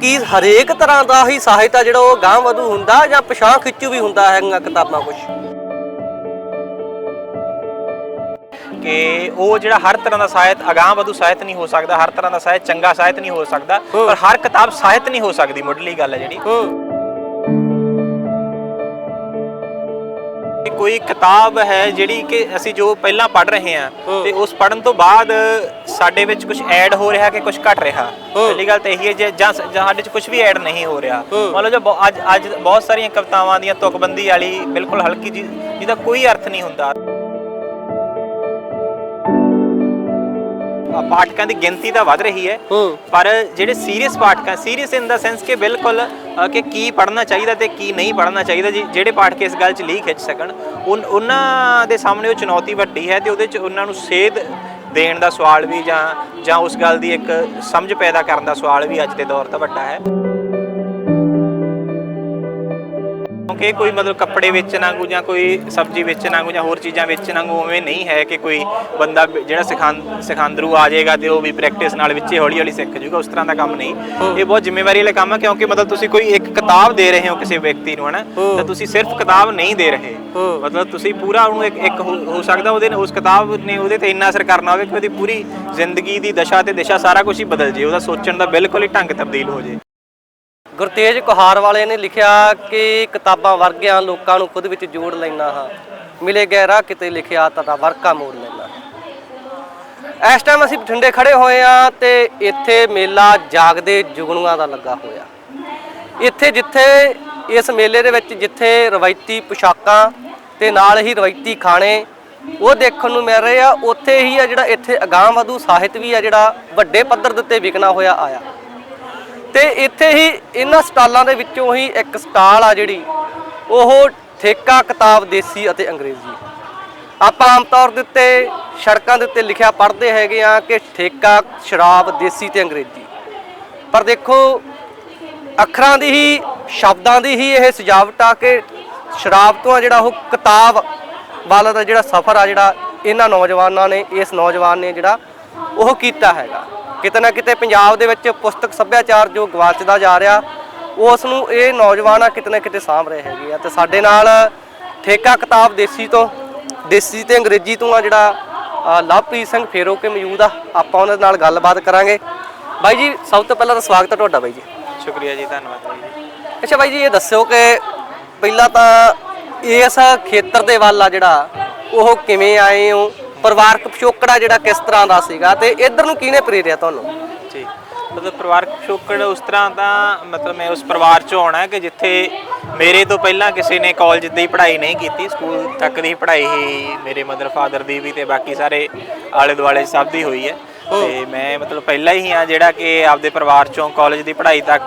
ਕੀ ਹਰੇਕ ਤਰ੍ਹਾਂ ਦਾ ਹੀ ਸਾਹਿਤ ਆ ਜਿਹੜਾ ਉਹ ਗਾਂਹ ਵਧੂ ਹੁੰਦਾ ਜਾਂ ਪਛਾਣ ਖਿੱਚੂ ਵੀ ਹੁੰਦਾ ਹੈਗਾ ਕਿਤਾਬਾਂ ਕੁਝ ਕਿ ਉਹ ਜਿਹੜਾ ਹਰ ਤਰ੍ਹਾਂ ਦਾ ਸਾਹਿਤ ਅਗਾਂਹ ਵਧੂ ਸਾਹਿਤ ਨਹੀਂ ਹੋ ਸਕਦਾ ਹਰ ਤਰ੍ਹਾਂ ਦਾ ਸਾਹਿਤ ਚੰਗਾ ਸਾਹਿਤ ਨਹੀਂ ਹੋ ਸਕਦਾ ਪਰ ਹਰ ਕਿਤਾਬ ਸਾਹਿਤ ਨਹੀਂ ਹੋ ਸਕਦੀ ਮੁੱਢਲੀ ਗੱਲ ਹੈ ਜਿਹੜੀ। ਕੋਈ ਕਿਤਾਬ ਹੈ ਜਿਹੜੀ ਕਿ ਅਸੀਂ ਜੋ ਪਹਿਲਾਂ ਪੜ੍ਹ ਰਹੇ ਹਾਂ ਤੇ ਉਸ ਪੜ੍ਹਨ ਤੋਂ ਬਾਅਦ ਸਾਡੇ ਵਿੱਚ ਕੁਝ ਐਡ ਹੋ ਰਿਹਾ ਕਿ ਕੁਝ ਘਟ ਰਿਹਾ। ਪਹਿਲੀ ਗੱਲ ਤਾਂ ਇਹੀ ਹੈ ਜੇ ਜਾਂ ਸਾਡੇ 'ਚ ਕੁਝ ਵੀ ਐਡ ਨਹੀਂ ਹੋ ਰਿਹਾ। ਮੰਨ ਲਓ ਜੋ ਅੱਜ ਅੱਜ ਬਹੁਤ ਸਾਰੀਆਂ ਕਵਿਤਾਵਾਂ ਦੀਆਂ ਤੁਕਬੰਦੀ ਵਾਲੀ ਬਿਲਕੁਲ ਹਲਕੀ ਜੀ ਜਿਹਦਾ ਕੋਈ ਅਰਥ ਨਹੀਂ ਹੁੰਦਾ। ਪਾਠਕਾਂ ਦੀ ਗਿਣਤੀ ਤਾਂ ਵੱਧ ਰਹੀ ਹੈ। ਪਰ ਜਿਹੜੇ ਸੀਰੀਅਸ ਪਾਠਕ ਸੀਰੀਅਸ ਇਨ ਦਾ ਸੈਂਸ ਕਿ ਬਿਲਕੁਲ ਕਿ ਕੀ ਪੜ੍ਹਨਾ ਚਾਹੀਦਾ ਤੇ ਕੀ ਨਹੀਂ ਪੜ੍ਹਨਾ ਚਾਹੀਦਾ ਜੀ ਜਿਹੜੇ ਪਾਠਕ ਇਸ ਗੱਲ 'ਚ ਲੀਕ ਖਿੱਚ ਸਕਣ ਉਹਨਾਂ ਦੇ ਸਾਹਮਣੇ ਉਹ ਚੁਣੌਤੀ ਵੱਡੀ ਹੈ ਤੇ ਉਹਦੇ 'ਚ ਉਹਨਾਂ ਨੂੰ ਸੇਧ ਦੇਣ ਦਾ ਸਵਾਲ ਵੀ ਜਾਂ ਜਾਂ ਉਸ ਗੱਲ ਦੀ ਇੱਕ ਸਮਝ ਪੈਦਾ ਕਰਨ ਦਾ ਸਵਾਲ ਵੀ ਅੱਜ ਦੇ ਦੌਰ ਦਾ ਵੱਡਾ ਹੈ। ਇਹ ਕੋਈ ਮਤਲਬ ਕੱਪੜੇ ਵੇਚਣ ਵਾਂਗੂ ਜਾਂ ਕੋਈ ਸਬਜ਼ੀ ਵੇਚਣ ਵਾਂਗੂ ਜਾਂ ਹੋਰ ਚੀਜ਼ਾਂ ਵੇਚਣ ਵਾਂਗੂ ਉਵੇਂ ਨਹੀਂ ਹੈ ਕਿ ਕੋਈ ਬੰਦਾ ਜਿਹੜਾ ਸਿਖਾਂ ਸਿਖਾਂਦਰੂ ਆ ਜਾਏਗਾ ਤੇ ਉਹ ਵੀ ਪ੍ਰੈਕਟਿਸ ਨਾਲ ਵਿੱਚੇ ਹੌਲੀ ਹੌਲੀ ਸਿੱਖ ਜਾਊਗਾ ਉਸ ਤਰ੍ਹਾਂ ਦਾ ਕੰਮ ਨਹੀਂ। ਇਹ ਬਹੁਤ ਜ਼ਿੰਮੇਵਾਰੀ ਵਾਲਾ ਕੰਮ ਹੈ ਕਿਉਂਕਿ ਮਤਲਬ ਤੁਸੀਂ ਕੋਈ ਇੱਕ ਕਿਤਾਬ ਦੇ ਰਹੇ ਹੋ ਕਿਸੇ ਵਿਅਕਤੀ ਨੂੰ ਹਨਾ? ਤਾਂ ਤੁਸੀਂ ਸਿਰਫ ਕਿਤਾਬ ਨਹੀਂ ਦੇ ਰਹੇ। ਮਤਲਬ ਤੁਸੀਂ ਪੂਰਾ ਉਹਨੂੰ ਇੱਕ ਇੱਕ ਹੋ ਸਕਦਾ ਉਹਦੇ ਉਸ ਕਿਤਾਬ ਨੇ ਉਹਦੇ ਤੇ ਇੰਨਾ ਅਸਰ ਕਰਨਾ ਹੋਵੇ ਕਿ ਉਹਦੀ ਪੂਰੀ ਜ਼ਿੰਦਗੀ ਦੀ ਦਸ਼ਾ ਤੇ ਦਿਸ਼ਾ ਸਾਰਾ ਕੁਝ ਹੀ ਬਦਲ ਜੇ ਉਹਦਾ ਸੋਚਣ ਦਾ ਬਿਲਕੁਲ ਹੀ ਢੰਗ ਤਬਦੀਲ ਹੋ ਜੇ। ਗੁਰਤੇਜ ਕੁਹਾਰ ਵਾਲੇ ਨੇ ਲਿਖਿਆ ਕਿ ਕਿਤਾਬਾਂ ਵਰਗਿਆਂ ਲੋਕਾਂ ਨੂੰ ਖੁਦ ਵਿੱਚ ਜੋੜ ਲੈਣਾ ਹਾਂ। ਮਿਲੇ ਗਹਿਰਾ ਕਿਤੇ ਲਿਖਿਆ ਤਾਂ ਵਰਕਾ ਮੋੜ ਲੈਣਾ ਇਸ ਟਾਈਮ ਅਸੀਂ ਬਠਿੰਡੇ ਖੜੇ ਹੋਏ ਆ ਤੇ ਇੱਥੇ ਮੇਲਾ ਜਾਗਦੇ ਜੁਗਣੂਆਂ ਦਾ ਲੱਗਾ ਹੋਇਆ। ਇੱਥੇ ਜਿੱਥੇ, ਇਸ ਮੇਲੇ ਦੇ ਵਿੱਚ ਜਿੱਥੇ ਰਵਾਇਤੀ ਪੁਸ਼ਾਕਾਂ ਤੇ ਨਾਲ ਹੀ ਰਵਾਇਤੀ ਖਾਣੇ, ਉਹ ਦੇਖਣ ਨੂੰ ਮਿਲ ਰਹੇ ਆ। ਉੱਥੇ ਹੀ ਆ ਜਿਹੜਾ ਇੱਥੇ ਅਗਾਂਹ ਵਧੂ ਸਾਹਿਤ ਵੀ ਆ ਜਿਹੜਾ ਵੱਡੇ ਪੱਧਰ ਦੇ ਉੱਤੇ ਵਿਕਣਾ ਹੋਇਆ ਆਇਆ। ਤੇ ਇੱਥੇ ਹੀ ਇਹਨਾਂ ਸਟਾਲਾਂ ਦੇ ਵਿੱਚੋਂ ਹੀ ਇੱਕ ਸਟਾਲ ਆ ਜਿਹੜੀ, ਉਹ ਠੇਕਾ ਕਿਤਾਬ ਦੇਸੀ ਅਤੇ ਅੰਗਰੇਜ਼ੀ। ਆਪਾਂ ਆਮ ਤੌਰ ਦੇ ਉੱਤੇ ਸੜਕਾਂ ਦੇ ਉੱਤੇ ਲਿਖਿਆ ਪੜ੍ਹਦੇ ਹੈਗੇ ਆ ਕਿ ਠੇਕਾ, ਸ਼ਰਾਬ, ਦੇਸੀ ਤੇ ਅੰਗਰੇਜ਼ੀ। ਪਰ ਦੇਖੋ, ਅੱਖਰਾਂ ਦੀ ਹੀ, ਸ਼ਬਦਾਂ ਦੀ ਹੀ ਇਹ ਸਜਾਵਟ ਆ ਕਿ ਸ਼ਰਾਬ ਤੋਂ ਆ ਜਿਹੜਾ ਉਹ ਕਿਤਾਬ ਵਾਲਾ ਦਾ ਜਿਹੜਾ ਸਫ਼ਰ ਆ ਜਿਹੜਾ ਇਹਨਾਂ ਨੌਜਵਾਨਾਂ ਨੇ, ਇਸ ਨੌਜਵਾਨ ਨੇ ਜਿਹੜਾ ਉਹ ਕੀਤਾ ਹੈਗਾ। ਕਿਤੇ ਨਾ ਕਿਤੇ ਪੰਜਾਬ ਦੇ ਵਿੱਚ ਪੁਸਤਕ ਸੱਭਿਆਚਾਰ ਜੋ ਗਵਾਚਦਾ ਜਾ ਰਿਹਾ ਉਸ ਨੂੰ ਇਹ ਨੌਜਵਾਨ ਆ ਕਿਤੇ ਨਾ ਕਿਤੇ ਸਾਂਭ ਰਹੇ ਹੈਗੇ ਆ। ਤੇ ਸਾਡੇ ਨਾਲ ਠੇਕਾ ਕਿਤਾਬ ਦੇਸੀ ਤੋਂ ਦੇਸੀ ਤੇ ਅੰਗਰੇਜ਼ੀ ਤੋਂ ਆ ਜਿਹੜਾ ਲਵਪ੍ਰੀਤ ਸਿੰਘ ਫੇਰੋ ਕੇ ਮੌਜੂਦ ਆ। ਆਪਾਂ ਉਹਨਾਂ ਨਾਲ ਗੱਲਬਾਤ ਕਰਾਂਗੇ। ਬਾਈ ਜੀ ਸਭ ਤੋਂ ਪਹਿਲਾਂ ਤਾਂ ਸਵਾਗਤ ਹੈ ਤੁਹਾਡਾ ਬਾਈ ਜੀ। ਸ਼ੁਕਰੀਆ ਜੀ ਧੰਨਵਾਦ ਬਾਈ ਜੀ। ਅੱਛਾ ਬਾਈ ਜੀ ਇਹ ਦੱਸਿਓ ਕਿ ਪਹਿਲਾਂ ਤਾਂ ਇਸ ਖੇਤਰ ਦੇ ਵੱਲ ਆ ਜਿਹੜਾ ਉਹ ਕਿਵੇਂ ਆਏ ਹੋ? ਪਰਿਵਾਰਕ ਪਿਛੋਕੜਾ ਜਿਹੜਾ ਕਿਸ ਤਰ੍ਹਾਂ ਦਾ ਸੀਗਾ ਤੇ ਇੱਧਰ ਨੂੰ ਕਿਹਨੇ ਪ੍ਰੇਰਿਆ ਤੁਹਾਨੂੰ? ਜੀ, ਮਤਲਬ ਪਰਿਵਾਰਕ ਪਿਛੋਕੜ ਉਸ ਤਰ੍ਹਾਂ ਦਾ, ਮਤਲਬ ਮੈਂ ਉਸ ਪਰਿਵਾਰ ਚੋਂ ਆਉਣਾ ਕਿ ਜਿੱਥੇ ਮੇਰੇ ਤੋਂ ਪਹਿਲਾਂ ਕਿਸੇ ਨੇ ਕਾਲਜ ਦੀ ਪੜ੍ਹਾਈ ਨਹੀਂ ਕੀਤੀ ਸਕੂਲ ਤੱਕ ਦੀ ਪੜ੍ਹਾਈ ਹੀ ਮੇਰੇ ਮਦਰ ਫਾਦਰ ਦੀ ਵੀ ਤੇ ਬਾਕੀ ਸਾਰੇ ਆਲੇ ਦੁਆਲੇ ਸਭ ਦੀ ਹੋਈ ਹੈ। ਤੇ ਮੈਂ ਮਤਲਬ ਪਹਿਲਾਂ ਹੀ ਆ ਜਿਹੜਾ ਕਿ ਆਪਦੇ ਪਰਿਵਾਰ ਚੋਂ ਕਾਲਜ ਦੀ ਪੜ੍ਹਾਈ ਤੱਕ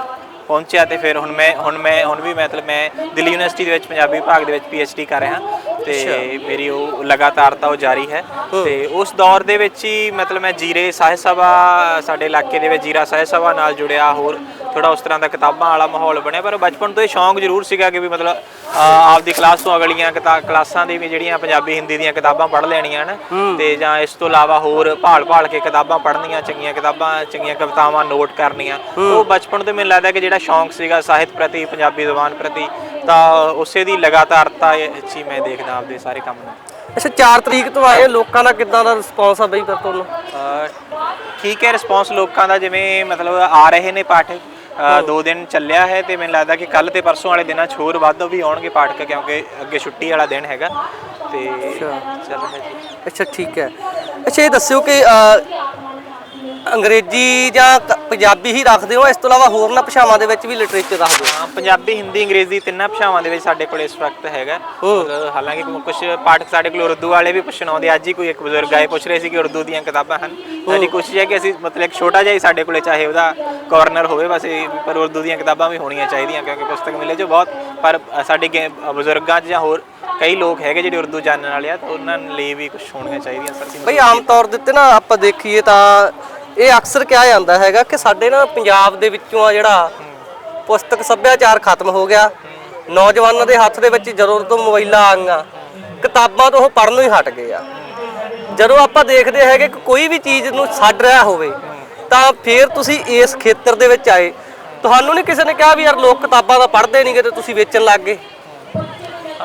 ਪਹੁੰਚਿਆ ਤੇ ਫਿਰ ਹੁਣ ਮੈਂ ਹੁਣ ਮੈਂ, ਹੁਣ ਵੀ ਮਤਲਬ ਮੈਂ ਦਿੱਲੀ ਯੂਨੀਵਰਸਿਟੀ ਦੇ ਵਿੱਚ, ਪੰਜਾਬੀ ਵਿਭਾਗ ਦੇ ਵਿੱਚ ਪੀਐਚਡੀ ਕਰ ਰਿਹਾ। ਤੇ ਮੇਰੀ ਉਹ ਲਗਾਤਾਰਤਾ ਉਹ ਜਾਰੀ ਹੈ। ਤੇ ਉਸ ਦੌਰ ਦੇ ਵਿੱਚ ਹੀ ਮਤਲਬ ਮੈਂ ਜੀਰੇ ਸਾਹਿਤ ਸਭਾ ਸਾਡੇ ਇਲਾਕੇ ਦੇ ਵਿੱਚ ਜੀਰਾ ਸਾਹਿਤ ਸਭਾ ਨਾਲ ਜੁੜਿਆ ਹੋਰ ਥੋੜਾ ਉਸ ਤਰ੍ਹਾਂ ਦਾ ਕਿਤਾਬਾਂ ਵਾਲਾ ਮਾਹੌਲ ਬਣਿਆ ਪਰ ਬਚਪਨ ਤੋਂ ਇਹ ਸ਼ੌਂਕ ਜ਼ਰੂਰ ਸੀਗਾ ਕਿ ਵੀ ਮਤਲਬ ਆਪਦੀ ਕਲਾਸ ਤੋਂ ਅਗਲੀਆਂ ਕਲਾਸਾਂ ਦੀ ਵੀ ਜਿਹੜੀਆਂ ਪੰਜਾਬੀ ਹਿੰਦੀ ਦੀਆਂ ਕਿਤਾਬਾਂ ਪੜ੍ਹ ਲੈਣੀਆਂ ਹਨ। ਤੇ ਜਾਂ ਇਸ ਤੋਂ ਇਲਾਵਾ ਹੋਰ ਭਾਲ ਭਾਲ ਕੇ ਕਿਤਾਬਾਂ ਪੜ੍ਹਨੀਆਂ ਚੰਗੀਆਂ ਕਿਤਾਬਾਂ ਚੰਗੀਆਂ ਕਵਿਤਾਵਾਂ ਨੋਟ ਕਰਨੀਆਂ। ਉਹ ਬਚਪਨ ਤੋਂ ਮੈਨੂੰ ਲੱਗਦਾ ਕਿ ਜਿਹੜਾ ਸ਼ੌਂਕ ਸੀਗਾ ਸਾਹਿਤ ਪ੍ਰਤੀ ਪੰਜਾਬੀ ਜ਼ੁਬਾਨ ਪ੍ਰਤੀ ਤਾਂ ਉਸੇ ਦੀ ਲਗਾਤਾਰਤਾ ਹੀ ਮੈਂ ਦੇਖਦਾ ਆਪਦੇ ਸਾਰੇ ਕੰਮ ਨੂੰ। ਅੱਛਾ 4 ਤਰੀਕ ਤੋਂ ਆਏ ਲੋਕਾਂ ਦਾ ਕਿੱਦਾਂ ਦਾ ਰਿਸਪੌਂਸ ਆ ਬਈ ਫਿਰ ਤੁਹਾਨੂੰ? ਠੀਕ ਹੈ ਰਿਸਪੌਂਸ ਲੋਕਾਂ ਦਾ ਜਿਵੇਂ ਮਤਲਬ ਆ ਰਹੇ ਨੇ ਪਾਠਕ ਦੋ ਦਿਨ ਚੱਲਿਆ ਹੈ ਤੇ ਮੈਨੂੰ ਲੱਗਦਾ ਕਿ ਕੱਲ ਤੇ ਪਰਸੋਂ ਵਾਲੇ ਦਿਨਾਂ 'ਚ ਹੋਰ ਵੱਧ ਵੀ ਆਉਣਗੇ ਪਾਠਕ ਕਿਉਂਕਿ ਅੱਗੇ ਛੁੱਟੀ ਵਾਲਾ ਦਿਨ ਹੈਗਾ ਤੇ ਚੱਲ ਅੱਛਾ ਠੀਕ ਹੈ। ਅੱਛਾ ਇਹ ਦੱਸਿਓ ਕਿ ਅ, ਅੰਗਰੇਜ਼ੀ ਜਾਂ ਕ- ਪੰਜਾਬੀ ਹੀ ਰੱਖਦੇ ਹੋ ਇਸ ਤੋਂ ਇਲਾਵਾ ਹੋਰਨਾਂ ਭਾਸ਼ਾਵਾਂ ਦੇ ਵਿੱਚ ਵੀ ਲਿਟਰੇਚਰ ਰੱਖਦੇ ਹੋ? ਹਾਂ ਪੰਜਾਬੀ ਹਿੰਦੀ ਅੰਗਰੇਜ਼ੀ ਤਿੰਨਾਂ ਭਾਸ਼ਾਵਾਂ ਦੇ ਵਿੱਚ ਸਾਡੇ ਕੋਲ ਇਸ ਵਕਤ ਹੈਗਾ। ਮਤਲਬ ਹਾਲਾਂਕਿ ਕੁਝ ਪਾਠਕ ਸਾਡੇ ਕੋਲ ਉਰਦੂ ਵਾਲੇ ਵੀ ਪੁੱਛਣ ਆਉਂਦੇ ਅੱਜ ਹੀ ਕੋਈ ਇੱਕ ਬਜ਼ੁਰਗ ਆਏ ਪੁੱਛ ਰਹੇ ਸੀ ਕਿ ਉਰਦੂ ਦੀਆਂ ਕਿਤਾਬਾਂ ਹਨ। ਸਾਡੀ ਕੋਸ਼ਿਸ਼ ਹੈ ਕਿ ਅਸੀਂ ਮਤਲਬ ਇੱਕ ਛੋਟਾ ਜਿਹਾ ਹੀ ਸਾਡੇ ਕੋਲੇ ਚਾਹੇ ਉਹਦਾ ਕਾਰਨਰ ਹੋਵੇ ਬਸ ਇਹ ਪਰ ਉਰਦੂ ਦੀਆਂ ਕਿਤਾਬਾਂ ਵੀ ਹੋਣੀਆਂ ਚਾਹੀਦੀਆਂ ਕਿਉਂਕਿ ਪੁਸਤਕ ਮੇਲੇ 'ਚ ਬਹੁਤ ਪਰ ਸਾਡੇ ਗੇ- ਬਜ਼ੁਰਗਾਂ 'ਚ ਜਾਂ ਹੋਰ ਕਈ ਲੋਕ ਹੈਗੇ ਜਿਹੜੇ ਉਰਦੂ ਜਾਣਨ ਵਾਲੇ ਆ ਤਾਂ ਉਹਨਾਂ ਲਈ ਵੀ ਕੁਝ ਹੋਣੀਆਂ ਚਾਹੀਦੀਆਂ। ਸਰ ਬਈ ਆਮ ਤੌਰ ਦੇ ਉੱਤੇ ਨਾ ਆਪਾਂ ਦੇਖੀਏ ਤਾਂ ਇਹ ਅਕਸਰ ਕਿਹਾ ਜਾਂਦਾ ਹੈਗਾ ਕਿ ਸਾਡੇ ਨਾ ਪੰਜਾਬ ਦੇ ਵਿੱਚੋਂ ਆ ਜਿਹੜਾ ਪੁਸਤਕ ਸੱਭਿਆਚਾਰ ਖਤਮ ਹੋ ਗਿਆ। ਨੌਜਵਾਨਾਂ ਦੇ ਹੱਥ ਦੇ ਵਿੱਚ ਜਦੋਂ ਤੋਂ ਮੋਬਾਈਲਾਂ ਆਈਆਂ ਕਿਤਾਬਾਂ ਤੋਂ ਉਹ ਪੜ੍ਹਨੋਂ ਹੀ ਹਟ ਗਏ ਆ। ਜਦੋਂ ਆਪਾਂ ਦੇਖਦੇ ਹੈਗੇ ਕਿ ਕੋਈ ਵੀ ਚੀਜ਼ ਨੂੰ ਛੱਡ ਰਿਹਾ ਹੋਵੇ, ਤਾਂ ਫਿਰ ਤੁਸੀਂ ਇਸ ਖੇਤਰ ਦੇ ਵਿੱਚ ਆਏ। ਤੁਹਾਨੂੰ ਨਹੀਂ ਕਿਸੇ ਨੇ ਕਿਹਾ ਵੀ ਯਾਰ ਲੋਕ ਕਿਤਾਬਾਂ ਤਾਂ ਪੜ੍ਹਦੇ ਨਹੀਂਗੇ ਤੇ ਤੁਸੀਂ ਵੇਚਣ ਲੱਗ ਗਏ।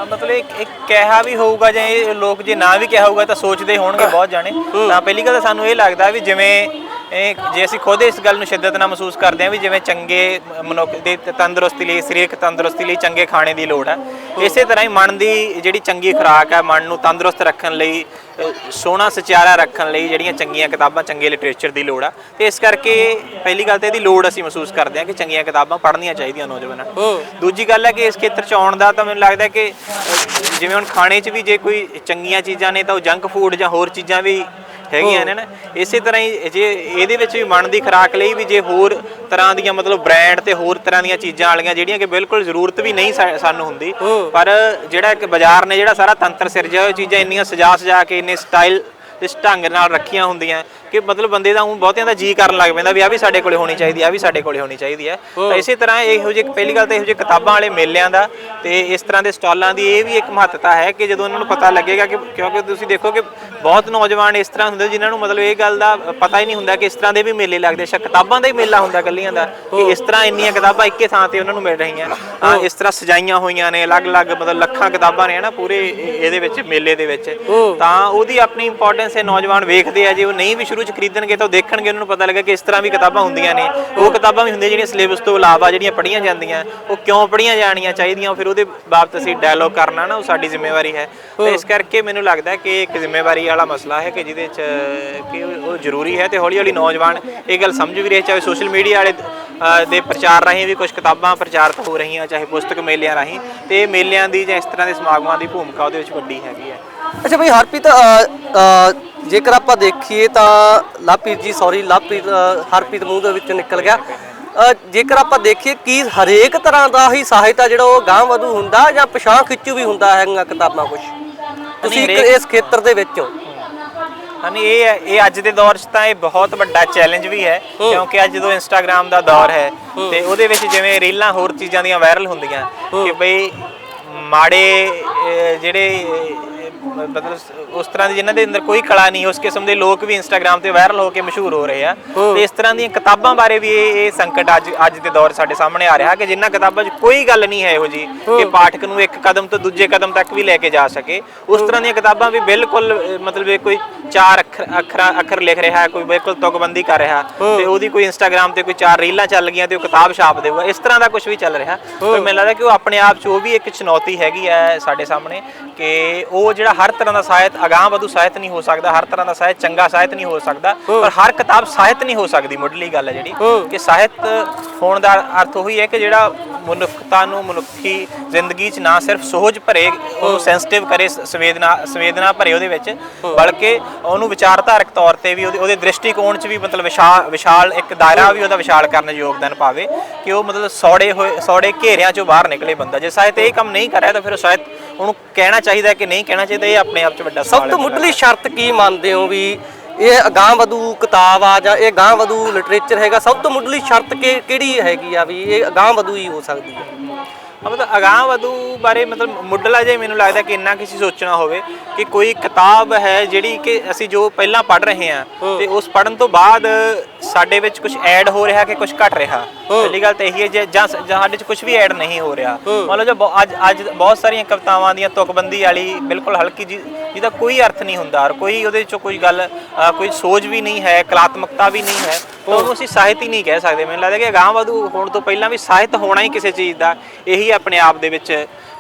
ਮਤਲਬ ਇੱਕ ਇੱਕ ਕਿਹਾ ਵੀ ਹੋਊਗਾ ਜਾਂ ਇਹ ਲੋਕ ਜੇ ਨਾ ਵੀ ਕਿਹਾ ਹੋਊਗਾ ਤਾਂ ਸੋਚਦੇ ਹੋਣਗੇ ਬਹੁਤ ਜਾਣੇ। ਤਾਂ ਪਹਿਲੀ ਗੱਲ ਤਾਂ ਸਾਨੂੰ ਇਹ ਲੱਗਦਾ ਵੀ ਜਿਵੇਂ ਇਹ ਜੇ ਅਸੀਂ ਖੁਦ ਇਸ ਗੱਲ ਨੂੰ ਸ਼ਿੱਦਤ ਨਾਲ ਮਹਿਸੂਸ ਕਰਦੇ ਹਾਂ ਵੀ ਜਿਵੇਂ ਚੰਗੇ ਮਨੁੱਖ ਦੀ ਤੰਦਰੁਸਤੀ ਲਈ, ਸਰੀਰਕ ਤੰਦਰੁਸਤੀ ਲਈ ਚੰਗੇ ਖਾਣੇ ਦੀ ਲੋੜ ਹੈ। ਇਸੇ ਤਰ੍ਹਾਂ ਹੀ ਮਨ ਦੀ ਜਿਹੜੀ ਚੰਗੀ ਖੁਰਾਕ ਹੈ, ਮਨ ਨੂੰ ਤੰਦਰੁਸਤ ਰੱਖਣ ਲਈ ਸੋਹਣਾ ਸਚਿਆਰਾ ਰੱਖਣ ਲਈ ਜਿਹੜੀਆਂ ਚੰਗੀਆਂ ਕਿਤਾਬਾਂ ਚੰਗੇ ਲਿਟਰੇਚਰ ਦੀ ਲੋੜ ਆ। ਤੇ ਇਸ ਕਰਕੇ ਪਹਿਲੀ ਗੱਲ ਤਾਂ ਇਹਦੀ ਲੋੜ ਅਸੀਂ ਮਹਿਸੂਸ ਕਰਦੇ ਹਾਂ ਕਿ ਚੰਗੀਆਂ ਕਿਤਾਬਾਂ ਪੜ੍ਹਨੀਆਂ ਚਾਹੀਦੀਆਂ ਨੌਜਵਾਨਾਂ ਨੂੰ। ਦੂਜੀ ਗੱਲ ਹੈ ਕਿ ਇਸ ਖੇਤਰ ਚ ਆਉਣ ਦਾ ਤਾਂ ਮੈਨੂੰ ਲੱਗਦਾ ਕਿ ਜਿਵੇਂ ਹੁਣ ਖਾਣੇ 'ਚ ਵੀ ਜੇ ਕੋਈ ਚੰਗੀਆਂ ਚੀਜ਼ਾਂ ਨੇ ਤਾਂ ਉਹ ਜੰਕ ਫੂਡ ਜਾਂ ਹੋਰ ਚੀਜ਼ਾਂ ਵੀ ਹੈਗੀਆਂ ਨੇ ਨਾ ਇਸੇ ਤਰ੍ਹਾਂ ਹੀ ਜੇ ਇਹਦੇ ਵਿੱਚ ਵੀ ਮਨ ਦੀ ਖੁਰਾਕ ਲਈ ਵੀ ਜੇ ਹੋਰ ਤਰ੍ਹਾਂ ਦੀਆਂ ਮਤਲਬ ਬ੍ਰਾਂਡ ਤੇ ਹੋਰ ਤਰ੍ਹਾਂ ਦੀਆਂ ਚੀਜ਼ਾਂ ਵਾਲੀਆਂ ਜਿਹੜੀਆਂ ਕਿ ਬਿਲਕੁਲ ਜ਼ਰੂਰਤ ਵੀ ਨਹੀਂ ਸਾਨੂੰ ਹੁੰਦੀ। ਪਰ ਜਿਹੜਾ ਇੱਕ ਬਾਜ਼ਾਰ ਨੇ ਜਿਹੜਾ ਸਾਰਾ ਤੰਤਰ ਸਿਰਜਿਆ ਹੋਇਆ ਚੀਜ਼ਾਂ ਇੰਨੀਆਂ ਸਜਾ ਸਜਾ ਕੇ ਇੰਨੇ ਸਟਾਈਲ ਇਸ ਢੰਗ ਨਾਲ ਰੱਖੀਆਂ ਹੁੰਦੀਆਂ ਕਿ ਮਤਲਬ ਬੰਦੇ ਦਾ ਉਹ ਬਹੁਤਿਆਂ ਦਾ ਜੀ ਕਰਨ ਲੱਗ ਪੈਂਦਾ ਵੀ ਆ ਵੀ ਸਾਡੇ ਕੋਲੇ ਹੋਣੀ ਚਾਹੀਦੀ ਆ ਵੀ ਸਾਡੇ ਕੋਲੇ ਹੋਣੀ ਚਾਹੀਦੀ ਹੈ। ਤਾਂ ਇਸੇ ਤਰ੍ਹਾਂ ਇਹੋ ਜਿਹੇ ਪਹਿਲੀ ਗੱਲ ਤਾਂ ਇਹੋ ਜਿਹੇ ਕਿਤਾਬਾਂ ਵਾਲੇ ਮੇਲਿਆਂ ਦਾ ਤੇ ਇਸ ਤਰ੍ਹਾਂ ਦੇ ਸਟਾਲਾਂ ਦੀ ਇਹ ਵੀ ਇੱਕ ਮਹੱਤਤਾ ਹੈ ਕਿ ਜਦੋਂ ਉਹਨਾਂ ਨੂੰ ਪਤਾ ਲੱਗੇਗਾ ਕਿ ਕਿਉਂਕਿ ਤੁਸੀਂ ਦੇਖੋ ਕਿ ਬਹੁਤ ਨੌਜਵਾਨ ਇਸ ਤਰ੍ਹਾਂ ਹੁੰਦੇ ਜਿਨ੍ਹਾਂ ਨੂੰ ਮਤਲਬ ਇਹ ਗੱਲ ਦਾ ਪਤਾ ਹੀ ਨਹੀਂ ਹੁੰਦਾ ਕਿ ਇਸ ਤਰ੍ਹਾਂ ਦੇ ਵੀ ਮੇਲੇ ਲੱਗਦੇ ਸ਼ਾ ਕਿਤਾਬਾਂ ਦਾ ਹੀ ਮੇਲਾ ਹੁੰਦਾ ਕੱਲੀਆਂ ਦਾ ਕਿ ਇਸ ਤਰ੍ਹਾਂ ਇੰਨੀਆਂ ਕਿਤਾਬਾਂ ਇੱਕੇ ਥਾਂ ਤੇ ਉਹਨਾਂ ਨੂੰ ਮਿਲ ਰਹੀਆਂ। ਇਸ ਤਰ੍ਹਾਂ ਸਜਾਈਆਂ ਹੋਈਆਂ ਨੇ ਅਲੱਗ-ਅਲੱਗ ਮਤਲਬ ਲੱਖਾਂ ਕਿਤਾਬਾਂ ਨੇ ਨਾ ਪੂਰੇ ਇਹ- ਇਹਦੇ ਵਿੱਚ ਮੇਲੇ ਦੇ ਵਿੱਚ। ਤਾਂ ਉਹਦੀ ਆਪਣੀ ਇੰਪੋਰਟੈਂਸ ਹੈ ਨੌਜਵਾਨ ਵੇਖਦੇ ਆ ਜੇ ਉਹ ਨਹੀਂ ਵੀ ਸ਼ੁਰੂ ਚ ਖਰੀਦਣਗੇ ਤਾਂ ਉਹ ਦੇਖਣਗੇ ਉਹਨਾਂ ਨੂੰ ਪਤਾ ਲੱਗਾ ਕਿ ਇਸ ਤਰ੍ਹਾਂ ਵੀ ਕਿਤਾਬਾਂ ਹੁੰਦੀਆਂ ਨੇ। ਉਹ ਕਿਤਾਬਾਂ ਵੀ ਹੁੰਦੀਆਂ ਜਿਹੜੀਆਂ ਸਿਲੇਬਸ ਤੋਂ ਇਲਾਵਾ ਜਿਹੜੀਆਂ ਪੜ੍ਹੀਆਂ ਜਾਂਦੀਆਂ ਉਹ ਕਿਉਂ ਪੜ੍ਹੀਆਂ ਜਾਣੀਆਂ ਚਾਹੀਦੀਆਂ ਫਿਰ ਉਹਦੇ ਬਾਬਤ ਅਸੀਂ ਡਾਇਲੋਗ ਕਰਨਾ ਨਾ ਉਹ ਸਾਡੀ ਜ਼ਿੰਮੇਵਾਰੀ ਹੈ। ਤੇ ਇਸ ਕਰਕੇ ਮੈਨੂੰ ਲੱਗਦਾ ਕਿ ਇੱਕ ਜ਼ਿੰਮੇਵਾਰੀ ਵਾਲਾ ਮਸਲਾ ਹੈ ਕਿ ਜਿਹਦੇ ਚ ਕਿ ਉਹ ਜ਼ਰੂਰੀ ਹੈ ਤੇ ਹੌਲੀ ਹੌਲੀ ਨੌਜਵਾਨ ਇਹ ਗੱਲ ਸਮਝ ਵੀ ਰਹੇ ਚਾਹੇ ਸੋਸ਼ਲ ਮੀਡੀਆ ਵਾਲੇ ਦੇ ਪ੍ਰਚਾਰ ਰਾਹੀਂ ਵੀ ਕੁਝ ਕਿਤਾਬਾਂ ਪ੍ਰਚਾਰਿਤ ਹੋ ਰਹੀਆਂ ਚਾਹੇ ਪੁਸਤਕ ਮੇਲਿਆਂ ਰਾਹੀਂ ਤੇ ਮੇਲਿਆਂ ਦੀ ਜਾਂ ਇਸ ਤਰ੍ਹਾਂ ਦੇ ਸਮਾਗਮਾਂ ਦੀ ਭੂਮਿਕਾ ਉਹਦੇ ਵਿੱਚ ਵੱਡੀ ਹੈਗੀ ਹੈ। ਅੱਛਾ ਬਈ ਹਰਪ੍ਰੀਤ ਜੇਕਰ ਆਪਾਂ ਦੇਖੀਏ ਤਾਂ ਲਵਪ੍ਰੀਤ ਜੀ ਸੌਰੀ ਲਵਪ੍ਰੀਤ ਹਰਪ੍ਰੀਤ ਮੂੰਹ ਦੇ ਵਿੱਚੋਂ ਨਿਕਲ ਗਿਆ। ਜੇਕਰ ਆਪਾਂ ਦੇਖੀਏ ਕੀ ਹਰੇਕ ਤਰ੍ਹਾਂ ਦਾ ਹੀ ਸਾਹਿਤ ਆ ਜਿਹੜਾ ਉਹ ਗਾਂ ਵਧੂ ਹੁੰਦਾ ਜਾਂ ਪਛਾਣ ਖਿੱਚੂ ਵੀ ਹੁੰਦਾ ਹੈਗਾ ਕਿਤਾਬਾਂ ਕੁਝ ਤੁਸੀਂ ਇਸ ਖੇਤਰ ਦੇ ਵਿੱਚੋਂ ਹਾਂਜੀ ਇਹ ਹੈ- ਇਹ ਅੱਜ ਦੇ ਦੌਰ 'ਚ ਤਾਂ ਇਹ ਬਹੁਤ ਵੱਡਾ ਚੈਲੰਜ ਵੀ ਹੈ ਕਿਉਂਕਿ ਅੱਜ ਜਦੋਂ ਇੰਸਟਾਗ੍ਰam ਦਾ ਦੌਰ ਹੈ ਤੇ ਉਹਦੇ ਵਿੱਚ ਜਿਵੇਂ ਰੀਲਾਂ ਹੋਰ ਚੀਜ਼ਾਂ ਦੀਆਂ ਵਾਇਰਲ ਹੁੰਦੀਆਂ ਕਿ ਬਈ ਮਾੜੇ ਜਿਹੜੇ ਮਤਲਬ ਉਸ ਤਰ੍ਹਾਂ ਦੀ ਜਿਨ੍ਹਾਂ ਦੇ ਅੰਦਰ ਕੋਈ ਕਲਾ ਨਹੀਂ ਉਸ ਕਿਸਮ ਦੇ ਲੋਕ ਵੀ ਇੰਸਟਾਗ੍ਰam ਤੇ ਵਾਇਰਲ ਹੋ ਕੇ ਮਸ਼ਹੂਰ ਹੋ ਰਹੇ ਆ। ਤੇ ਇਸ ਤਰ੍ਹਾਂ ਦੀਆਂ ਕਿਤਾਬਾਂ ਬਾਰੇ ਵੀ ਇਹ ਇਹ ਸੰਕਟ ਅੱਜ ਅੱਜ ਦੇ ਦੌਰ ਸਾਡੇ ਸਾਹਮਣੇ ਆ ਰਿਹਾ ਕਿ ਜਿਨ੍ਹਾਂ ਕਿਤਾਬਾਂ 'ਚ ਕੋਈ ਗੱਲ ਨਹੀਂ ਹੈ ਇਹੋ ਜੀ ਕਿ ਪਾਠਕ ਨੂੰ ਇੱਕ ਕਦਮ ਤੋਂ ਦੂਜੇ ਕਦਮ ਤੱਕ ਵੀ ਲੈ ਕੇ ਜਾ ਸਕੇ। ਉਸ ਤਰ੍ਹਾਂ ਦੀਆਂ ਕਿਤਾਬਾਂ ਵੀ ਬਿਲਕੁਲ ਅਹ, ਮਤਲਬ ਇਹ ਕੋਈ ਚਾਰ ਅੱਖਰ ਅੱਖਰਾਂ ਅੱਖਰ ਲਿਖ ਰਿਹਾ ਹੈ ਕੋਈ ਬਿਲਕੁਲ ਤੁਕਬੰਦੀ ਕਰ ਰਿਹਾ ਤੇ ਉਹਦੀ ਕੋਈ ਇੰਸਟਾਗ੍ਰam ਤੇ ਕੋਈ ਚਾਰ ਰੀਲਾਂ ਚੱਲ ਗਈਆਂ ਤੇ ਉਹ ਕਿਤਾਬ ਛਾਪ ਦੇਊਗਾ। ਇਸ ਤਰ੍ਹਾਂ ਦਾ ਕੁਝ ਵੀ ਚੱਲ ਰਿਹਾ। ਪਰ ਮੈਨੂੰ ਲੱਗਦਾ ਕਿ ਉਹ ਆਪਣੇ ਆਪ 'ਚ ਉਹ ਵੀ ਇੱਕ ਚੁਣੌਤੀ ਹੈਗੀ ਹੈ ਸਾਡੇ ਸਾਹਮਣੇ ਕਿ ਉਹ ਜਿਹੜਾ ਹਰ ਤਰ੍ਹਾਂ ਦਾ ਸਾਹਿਤ ਅਗਾਂਹ ਵਧੂ ਸਾਹਿਤ ਨਹੀਂ ਹੋ ਸਕਦਾ ਹਰ ਤਰ੍ਹਾਂ ਦਾ ਸਾਹਿਤ ਚੰਗਾ ਸਾਹਿਤ ਨਹੀਂ ਹੋ ਸਕਦਾ ਪਰ ਹਰ ਕਿਤਾਬ ਸਾਹਿਤ ਨਹੀਂ ਹੋ ਸਕਦੀ ਮੁੱਢਲੀ ਗੱਲ ਹੈ ਜਿਹੜੀ ਕਿ ਸਾਹਿਤ ਹੋਣ ਦਾ ਅਰਥ ਉਹੀ ਹੈ ਕਿ ਜਿਹੜਾ ਮਨੁੱਖਤਾ ਨੂੰ ਮਨੁੱਖੀ ਜ਼ਿੰਦਗੀ 'ਚ ਨਾ ਸਿਰਫ ਸੋਝ ਭਰੇ ਉਹਨੂੰ ਸੈਂਸਿਟਿਵ ਕਰੇ ਸੰਵੇਦਨਾ ਸੰਵੇਦਨਾ ਭਰੇ ਉਹਦੇ ਵਿੱਚ ਬਲਕਿ ਉਹਨੂੰ ਵਿਚਾਰਧਾਰਕ ਤੌਰ ਤੇ ਵੀ ਉਹਦੇ ਉਹਦੇ ਦ੍ਰਿਸ਼ਟੀਕੋਣ 'ਚ ਵੀ ਮਤਲਬ ਵਿਸ਼ਾਲ ਇੱਕ ਦਾਇਰਾ ਵੀ ਉਹਦਾ ਵਿਸ਼ਾਲ ਕਰਨ 'ਚ ਯੋਗਦਾਨ ਪਾਵੇ ਕਿ ਉਹ ਮਤਲਬ ਸੌੜੇ ਹੋਏ ਸੌੜੇ ਘੇਰਿਆਂ 'ਚੋਂ ਬਾਹਰ ਨਿਕਲੇ ਬੰਦਾ। ਜੇ ਸਾਹਿਤ ਇਹ ਕੰਮ ਨਹੀਂ ਕਰ ਰਿਹਾ ਤਾਂ ਫਿਰ ਸਾਹਿਤ ਉਹਨੂੰ ਕਹਿਣਾ ਚਾਹੀਦਾ ਕਿ ਨਹੀਂ ਕਹਿਣਾ ਚਾਹੀਦਾ ਇਹ ਆਪਣੇ ਆਪ 'ਚ ਵੱਡਾ ਸਵਾਲ ਸਭ ਤੋਂ ਮੁੱਢਲੀ ਸ਼ਰਤ ਕੀ ਮੰਨਦੇ ਹੋ ਵੀ ਇਹ ਅਗਾਂਹ ਵਧੂ ਕਿਤਾਬ ਆ ਜਾਂ ਇਹ ਗਾਂਹ ਵਧੂ ਲਿਟਰੇਚਰ ਹੈਗਾ? ਸਭ ਤੋਂ ਮੁੱਢਲੀ ਸ਼ਰਤ ਕਿ- ਕਿਹੜੀ ਹੈਗੀ ਆ ਵੀ ਇਹ ਅਗਾਂਹ ਵਧੂ ਹੀ ਹੋ ਸਕਦੀ ਹੈ? ਹਾਂ, ਮਤਲਬ ਅਗਾਂਹ ਵਧੂ ਬਾਰੇ ਮਤਲਬ ਮੁੱਢਲਾ ਜੇ ਮੈਨੂੰ ਲੱਗਦਾ ਕਿ ਇੰਨਾ ਕਿਸੇ ਸੋਚਣਾ ਹੋਵੇ ਕਿ ਕੋਈ ਕਿਤਾਬ ਹੈ ਜਿਹੜੀ ਕਿ ਅਸੀਂ ਜੋ ਪਹਿਲਾਂ ਪੜ੍ਹ ਰਹੇ ਹਾਂ ਤੇ ਉਸ ਪੜ੍ਹਨ ਤੋਂ ਬਾਅਦ ਸਾਡੇ ਵਿੱਚ ਕੁਝ ਐਡ ਹੋ ਰਿਹਾ ਕਿ ਕੁਝ ਘਟ ਰਿਹਾ। ਪਹਿਲੀ ਗੱਲ ਤਾਂ ਇਹੀ ਹੈ ਜੇ ਜਾਂ ਸਾਡੇ 'ਚ ਕੁਝ ਵੀ ਐਡ ਨਹੀਂ ਹੋ ਰਿਹਾ। ਮੰਨ ਲਓ ਜੋ ਅੱਜ ਅੱਜ ਬਹੁਤ ਸਾਰੀਆਂ ਕਵਿਤਾਵਾਂ ਦੀਆਂ ਤੁਕਬੰਦੀ ਵਾਲੀ ਬਿਲਕੁਲ ਹਲਕੀ ਜੀ ਜਿਹਦਾ ਕੋਈ ਅਰਥ ਨਹੀਂ ਹੁੰਦਾ ਔਰ ਕੋਈ ਉਹਦੇ ਵਿੱਚੋਂ ਕੋਈ ਗੱਲ ਅ, ਕੋਈ ਸੋਚ ਵੀ ਨਹੀਂ ਹੈ ਕਲਾਤਮਕਤਾ ਵੀ ਨਹੀਂ ਹੈ ਤਾਂ ਉਹਨੂੰ ਅਸੀਂ ਸਾਹਿਤ ਹੀ ਨਹੀਂ ਕਹਿ ਸਕਦੇ। ਮੈਨੂੰ ਲੱਗਦਾ ਕਿ ਅਗਾਂਹ ਵਧੂ ਹੋਣ ਤੋਂ ਪਹਿਲਾਂ ਵੀ ਸਾਹਿਤ ਹੋਣਾ ਹੀ ਕਿਸੇ ਚੀਜ਼ ਦਾ ਇਹੀ ਆਪਣੇ ਆਪ ਦੇ ਵਿੱਚ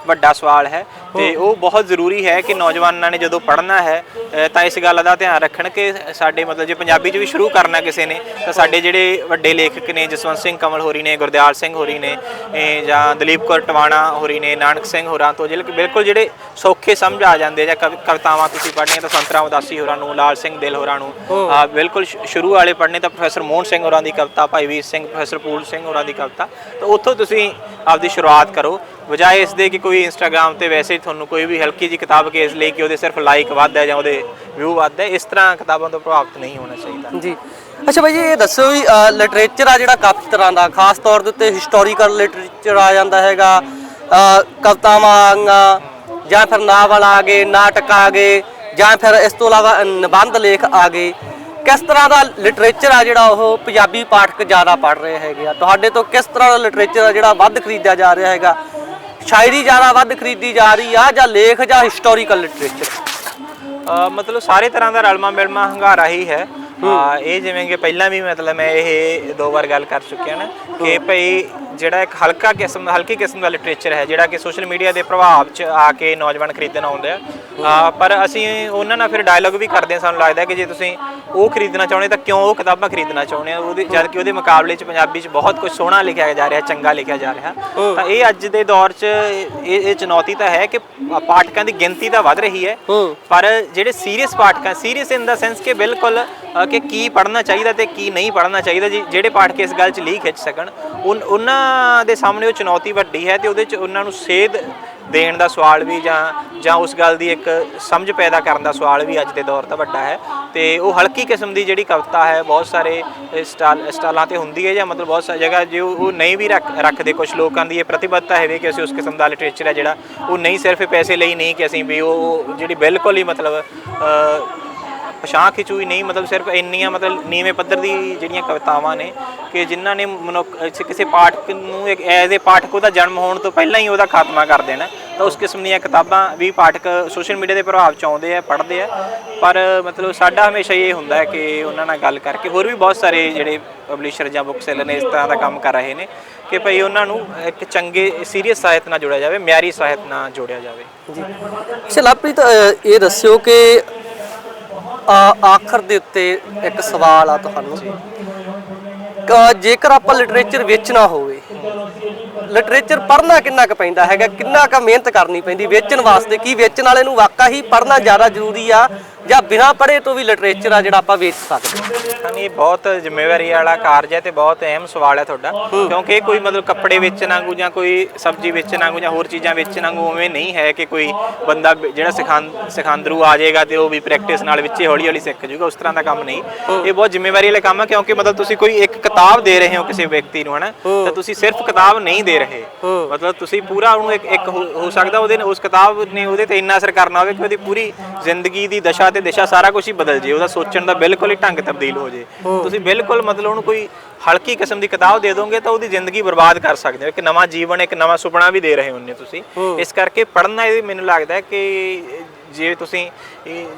ਵੱਡਾ ਸਵਾਲ ਹੈ ਤੇ ਉਹ ਬਹੁਤ ਜ਼ਰੂਰੀ ਹੈ ਕਿ ਨੌਜਵਾਨਾਂ ਨੇ ਜਦੋਂ ਪੜ੍ਹਨਾ ਹੈ ਅ, ਤਾਂ ਇਸ ਗੱਲ ਦਾ ਧਿਆਨ ਰੱਖਣ ਕਿ ਸਾਡੇ ਮਤਲਬ ਜੇ ਪੰਜਾਬੀ 'ਚ ਵੀ ਸ਼ੁਰੂ ਕਰਨਾ ਕਿਸੇ ਨੇ ਤਾਂ ਸਾਡੇ ਜਿਹੜੇ ਵੱਡੇ ਲੇਖਕ ਨੇ ਜਸਵੰਤ ਸਿੰਘ ਕਮਲ ਹੋਰੀ ਨੇ ਗੁਰਦਿਆਲ ਸਿੰਘ ਹੋਰੀ ਨੇ ਇਹ ਜਾਂ ਦਲੀਪ ਕੌਰ ਟਵਾਣਾ ਹੋਰੀ ਨੇ ਨਾਨਕ ਸਿੰਘ ਹੋਰਾਂ ਤੋਂ ਜਿਹੜੇ ਬਿਲਕੁਲ ਜਿਹੜੇ ਸੌਖੇ ਸਮਝ ਆ ਜਾਂਦੇ ਜਾਂ ਕਵਿ- ਕਵਿਤਾਵਾਂ ਤੁਸੀਂ ਪੜ੍ਹਨੀਆਂ ਤਾਂ ਸੰਤਰਾ ਉਦਾਸੀ ਹੋਰਾਂ ਨੂੰ ਲਾਲ ਸਿੰਘ ਦਿਲ ਹੋਰਾਂ ਨੂੰ ਆ ਬਿਲਕੁਲ ਸ਼ੁ- ਸ਼ੁਰੂ ਵਾਲੇ ਪੜ੍ਹਨੇ ਤਾਂ ਪ੍ਰੋਫੈਸਰ ਮੋਹਨ ਸਿੰਘ ਹੋਰਾਂ ਦੀ ਕਵਿਤਾ ਭਾਈ ਵੀਰ ਸਿੰਘ ਪ੍ਰੋਫੈਸਰ ਪੂਲ ਸਿੰਘ ਹੋਰਾਂ ਦੀ ਕਵਿਤਾ ਤਾਂ ਉੱਥੋਂ ਤੁਸੀਂ ਆਪਦੀ ਸ਼ੁਰੂਆਤ ਕਰੋ। ਬਜਾਏ ਇਸ ਦੇ ਕਿ ਕੋਈ ਇੰਸਟਾਗ੍ਰam ਤੇ ਵੈਸੇ ਹੀ ਤੁਹਾਨੂੰ ਕੋਈ ਵੀ ਹਲਕੀ ਜੀ ਕਿਤਾਬ ਕੇਸ ਲਈ ਕਿ ਉਹਦੇ ਸਿਰਫ ਲਾਈਕ ਵੱਧ ਹੈ ਜਾਂ ਉਹਦੇ ਵਿਊ ਵੱਧ ਹੈ ਇਸ ਤਰ੍ਹਾਂ ਕਿਤਾਬਾਂ ਤੋਂ ਪ੍ਰਭਾਵਿਤ ਨਹੀਂ ਹੋਣਾ ਚਾਹੀਦਾ। ਜੀ। ਅੱਛਾ ਭਾਈ ਜੀ ਇਹ ਦੱਸੋ ਵੀ ਲਿਟਰੇਚਰ ਆ ਜਿਹੜਾ ਕਾਫੀ ਤਰ੍ਹਾਂ ਦਾ ਖਾਸ ਤੌਰ ਦੇ ਉੱਤੇ ਹਿਸਟੋਰੀਕਲ ਲਿਟਰੇਚਰ ਆ ਜਾਂਦਾ ਹੈਗਾ ਅ, ਕਵਿਤਾਵਾਂ ਆ ਗਈਆਂ ਜਾਂ ਫਿਰ ਨਾਵਲ ਆ ਗਏ ਨਾਟਕ ਆ ਗਏ ਜਾਂ ਫਿਰ ਇਸ ਤੋਂ ਇਲਾਵਾ ਨਿਬੰਧ ਲੇਖ ਆ ਗਏ। ਕਿਸ ਤਰ੍ਹਾਂ ਦਾ ਲਿਟਰੇਚਰ ਆ ਜਿਹੜਾ ਉਹ ਪੰਜਾਬੀ ਪਾਠਕ ਜ਼ਿਆਦਾ ਪੜ੍ਹ ਰਹੇ ਹੈਗੇ ਆ? ਤੁਹਾਡੇ ਤੋਂ ਕਿਸ ਤਰ੍ਹਾਂ ਦਾ ਲਿਟਰੇਚਰ ਆ ਜਿਹੜਾ ਵੱਧ ਖਰੀਦਿਆ ਜਾ ਰਿਹਾ ਹੈਗਾ? ਸ਼ਾਇਰੀ ਜ਼ਿਆਦਾ ਵੱਧ ਖਰੀਦੀ ਜਾ ਰਹੀ ਆ ਜਾਂ ਲੇਖ ਜਾਂ ਹਿਸਟੋਰੀਕਲ ਲਿਟਰੇਚਰ ਮਤਲਬ ਸਾਰੇ ਤਰ੍ਹਾਂ ਦਾ ਰਲਮਾ ਮਿਲਮਾ ਹੰਗਾਰਾ ਹੀ ਹੈ। ਇਹ ਜਿਵੇਂ ਕਿ ਪਹਿਲਾਂ ਵੀ ਮਤਲਬ ਮੈਂ ਇਹ ਦੋ ਵਾਰ ਗੱਲ ਕਰ ਚੁੱਕਿਆ ਨਾ ਕਿ ਭਈ ਜਿਹੜਾ ਇੱਕ ਹਲਕਾ ਕਿਸਮ ਹਲਕੀ ਕਿਸਮ ਦਾ ਲਿਟਰੇਚਰ ਹੈ ਜਿਹੜਾ ਕਿ ਸੋਸ਼ਲ ਮੀਡੀਆ ਦੇ ਪ੍ਰਭਾਵ 'ਚ ਆ ਕੇ ਨੌਜਵਾਨ ਖਰੀਦਣ ਆਉਂਦੇ ਆ। ਪਰ ਅਸੀਂ ਉਹਨਾਂ ਨਾਲ ਫਿਰ ਡਾਇਲੋਗ ਵੀ ਕਰਦੇ ਹਾਂ ਸਾਨੂੰ ਲੱਗਦਾ ਕਿ ਜੇ ਤੁਸੀਂ ਉਹ ਖਰੀਦਣਾ ਚਾਹੁੰਦੇ ਤਾਂ ਕਿਉਂ ਉਹ ਕਿਤਾਬਾਂ ਖਰੀਦਣਾ ਚਾਹੁੰਦੇ ਆ ਉਹਦੇ ਜਦ ਕਿ ਉਹਦੇ ਮੁਕਾਬਲੇ 'ਚ ਪੰਜਾਬੀ 'ਚ ਬਹੁਤ ਕੁਝ ਸੋਹਣਾ ਲਿਖਿਆ ਜਾ ਰਿਹਾ ਚੰਗਾ ਲਿਖਿਆ ਜਾ ਰਿਹਾ। ਤਾਂ ਇਹ ਅੱਜ ਦੇ ਦੌਰ 'ਚ ਇਹ ਇਹ ਚੁਣੌਤੀ ਤਾਂ ਹੈ ਕਿ ਪਾਠਕਾਂ ਦੀ ਗਿਣਤੀ ਤਾਂ ਵੱਧ ਰਹੀ ਹੈ। ਪਰ ਜਿਹੜੇ ਸੀਰੀਅਸ ਪਾਠਕ ਸੀਰੀਅਸ ਇਨ ਦਾ ਸੈਂਸ ਕਿ ਬਿਲਕੁਲ ਕਿ ਕੀ ਪੜ੍ਹਨਾ ਚਾਹੀਦਾ ਤੇ ਕੀ ਨਹੀਂ ਪੜ੍ਹਨਾ ਚਾਹੀਦਾ ਜੀ ਜਿਹੜੇ ਪਾਠਕ ਇਸ ਗੱਲ 'ਚ ਲੀਕ ਖਿੱਚ ਸਕਣ ਉਹਨਾਂ ਦੇ ਸਾਹਮਣੇ ਉਹ ਚੁਣੌਤੀ ਵੱਡੀ ਹੈ ਤੇ ਉਹਦੇ 'ਚ ਉਹਨਾਂ ਨੂੰ ਸੇਧ ਦੇਣ ਦਾ ਸਵਾਲ ਵੀ ਜਾਂ ਜਾਂ ਉਸ ਗੱਲ ਦੀ ਇੱਕ ਸਮਝ ਪੈਦਾ ਕਰਨ ਦਾ ਸਵਾਲ ਵੀ ਅੱਜ ਦੇ ਦੌਰ ਦਾ ਵੱਡਾ ਹੈ। ਤੇ ਉਹ ਹਲਕੀ ਕਿਸਮ ਦੀ ਜਿਹੜੀ ਕਵਿਤਾ ਹੈ, ਬਹੁਤ ਸਾਰੇ ਸਟਾਲ, ਸਟਾਲਾਂ ਤੇ ਹੁੰਦੀ ਹੈ ਜਾਂ ਮਤਲਬ ਬਹੁਤ ਸਾਰੀ ਜਗ੍ਹਾ ਜੇ ਉਹ ਨਹੀਂ ਵੀ ਰੱਖ, ਰੱਖਦੇ ਕੁਝ ਲੋਕਾਂ ਦੀ ਇਹ ਪ੍ਰਤੀਬੱਧਤਾ ਹੈ ਕਿ ਅਸੀਂ ਉਸ ਕਿਸਮ ਦਾ ਲਿਟਰੇਚਰ ਹੈ ਜਿਹੜਾ ਉਹ ਨਹੀਂ ਸਿਰਫ ਪੈਸੇ ਲਈ ਨਹੀਂ ਕਿ ਅਸੀਂ ਵੀ ਉਹ ਜਿਹੜੀ ਬਿਲਕੁਲ ਹੀ ਮਤਲਬ ਪਛਾਣ ਖਿਚੂਈ ਨਹੀਂ, ਮਤਲਬ ਸਿਰਫ ਇੰਨੀਆਂ ਮਤਲਬ ਨੀਵੇਂ ਪੱਧਰ ਦੀ ਜਿਹੜੀਆਂ ਕਵਿਤਾਵਾਂ ਨੇ ਕਿ ਜਿਨ੍ਹਾਂ ਨੇ ਮਨੁੱਖ ਕਿਸੇ- ਪਾਠਕ ਨੂੰ ਇੱਕ ਐਜ਼ ਏ ਪਾਠਕ ਉਹਦਾ ਜਨਮ ਹੋਣ ਤੋਂ ਪਹਿਲਾਂ ਹੀ ਉਹਦਾ ਖਾਤਮਾ ਕਰ ਦੇਣਾ। ਤਾਂ ਉਸ ਕਿਸਮ ਦੀਆਂ ਕਿਤਾਬਾਂ ਵੀ ਪਾਠਕ ਸੋਸ਼ਲ ਮੀਡੀਆ ਦੇ ਪ੍ਰਭਾਵ ਚ ਆਉਂਦੇ ਆ, ਪੜ੍ਹਦੇ ਆ। ਪਰ ਮਤਲਬ ਸਾਡਾ ਹਮੇਸ਼ਾ ਇਹ ਹੁੰਦਾ ਹੈ ਕਿ ਉਹਨਾਂ ਨਾਲ ਗੱਲ ਕਰਕੇ ਹੋਰ ਵੀ ਬਹੁਤ ਸਾਰੇ ਜਿਹੜੇ ਪਬਲਿਸ਼ਰ ਜਾਂ ਬੁੱਕ ਸੈਲਰ ਨੇ ਇਸ ਤਰ੍ਹਾਂ ਦਾ ਕੰਮ ਕਰ ਰਹੇ ਨੇ ਕਿ ਭਈ ਉਹਨਾਂ ਨੂੰ ਇੱਕ ਚੰਗੇ ਸੀਰੀਅਸ ਸਾਹਿਤ ਨਾਲ ਜੋੜਿਆ ਜਾਵੇ, ਮਿਆਰੀ ਸਾਹਿਤ ਨਾਲ ਜੋੜਿਆ ਜਾਵੇ। ਜੀ। ਅੱਛਾ, ਲਵਪ੍ਰੀਤ ਇਹ ਦੱਸਿਓ ਕਿ ਆਖਰ ਦੇ ਉੱਤੇ ਇੱਕ ਸਵਾਲ ਆ ਤੁਹਾਨੂੰ। ਕ- ਜੇਕਰ ਆਪਾਂ ਲਿਟਰੇਚਰ ਵੇਚਣਾ ਹੋਵੇ ਲਿਟਰੇਚਰ ਪੜ੍ਹਨਾ ਕਿੰਨਾ ਕੁ ਪੈਂਦਾ ਹੈਗਾ, ਕਿੰਨਾ ਕੁ ਮਿਹਨਤ ਕਰਨੀ ਪੈਂਦੀ, ਵੇਚਣ ਵਾਸਤੇ ਕੀ ਵੇਚਣ ਵਾਲੇ ਨੂੰ ਵਾਕਾ ਹੀ ਪੜ੍ਹਨਾ ਜ਼ਿਆਦਾ ਜ਼ਰੂਰੀ ਆ ਜਾਂ ਬਿਨਾਂ ਪੜ੍ਹੇ ਤੋਂ ਵੀ ਲਿਟਰੇਚਰ ਆ ਜਿਹੜਾ ਆਪਾਂ ਵੇਚ ਸਕਦੇ ਹਾਂ? ਹਾਂਜੀ ਇਹ ਬਹੁਤ ਜ਼ਿੰਮੇਵਾਰੀ ਵਾਲਾ ਕਾਰਜ ਹੈ ਤੇ ਬਹੁਤ ਅਹਿਮ ਸਵਾਲ ਹੈ ਤੁਹਾਡਾ। ਕਿਉਂਕਿ ਇਹ ਕੋਈ ਮਤਲਬ ਕੱਪੜੇ ਵੇਚਣ ਵਾਂਗੂ ਜਾਂ ਕੋਈ ਸਬਜ਼ੀ ਵੇਚਣ ਵਾਂਗੂ ਜਾਂ ਹੋਰ ਚੀਜ਼ਾਂ ਵੇਚਣ ਵਾਂਗੂ ਉਵੇਂ ਨਹੀਂ ਹੈ ਕਿ ਕੋਈ ਬੰਦਾ ਜਿਹੜਾ ਸਿਖਾਂ ਸਿਖਾਂਦਰੂ ਆ ਜਾਏਗਾ ਤੇ ਉਹ ਵੀ ਪ੍ਰੈਕਟਿਸ ਨਾਲ ਵਿੱਚੇ ਹੌਲੀ ਹੌਲੀ ਸਿੱਖ ਜਾਊਗਾ ਉਸ ਤਰ੍ਹਾਂ ਦਾ ਕੰਮ ਨਹੀਂ। ਇਹ ਬਹੁਤ ਜ਼ਿੰਮੇਵਾਰੀ ਵਾਲਾ ਕੰਮ ਹੈ ਕਿਉਂਕਿ ਮਤਲਬ ਤੁਸੀਂ ਕੋਈ ਇੱਕ ਕਿਤਾਬ ਦੇ ਰਹੇ ਹੋ ਕਿਸੇ ਵਿਅਕਤੀ ਨੂੰ ਹਨਾ? ਤਾਂ ਤੁਸੀਂ ਸਿਰਫ ਕਿਤਾਬ ਨਹੀਂ ਦੇ ਰਹੇ। ਮਤਲਬ ਤੁਸੀਂ ਪੂਰਾ ਉਹਨੂੰ ਇੱਕ ਇੱਕ ਹੋ ਹੋ ਸਕਦਾ ਉਹਦੇ ਉਸ ਕਿਤਾਬ ਨੇ ਉਹਦੇ ਤੇ ਇੰਨਾ ਅਸਰ ਕਰਨਾ ਹੋਵੇ ਕਿ ਉਹਦੀ ਪੂਰੀ ਜ਼ਿੰਦਗੀ ਦੀ ਦਸ਼ਾ ਤੇ ਦਿਸ਼ਾ ਸਾਰਾ ਕੁਝ ਹੀ ਬਦਲ ਜੇ ਉਹਦਾ ਸੋਚਣ ਦਾ ਬਿਲਕੁਲ ਹੀ ਢੰਗ ਤਬਦੀਲ ਹੋ ਜੇ। ਤੁਸੀਂ ਬਿਲਕੁਲ ਮਤਲਬ ਉਹਨੂੰ ਕੋਈ ਹਲਕੀ ਕਿਸਮ ਦੀ ਕਿਤਾਬ ਦੇ ਦੋਗੇ ਤਾਂ ਉਹਦੀ ਜ਼ਿੰਦਗੀ ਬਰਬਾਦ ਕਰ ਸਕਦੇ ਹੋ। ਇੱਕ ਨਵਾਂ ਜੀਵਨ ਇੱਕ ਨਵਾਂ ਸੁਪਨਾ ਵੀ ਦੇ ਰਹੇ ਹੁੰਨੇ ਤੁਸੀਂ। ਇਸ ਕਰਕੇ ਪੜ੍ਹਨਾ ਇਹ ਮੈਨੂੰ ਲੱਗਦਾ ਹੈ ਕਿ ਜੇ ਤੁਸੀਂ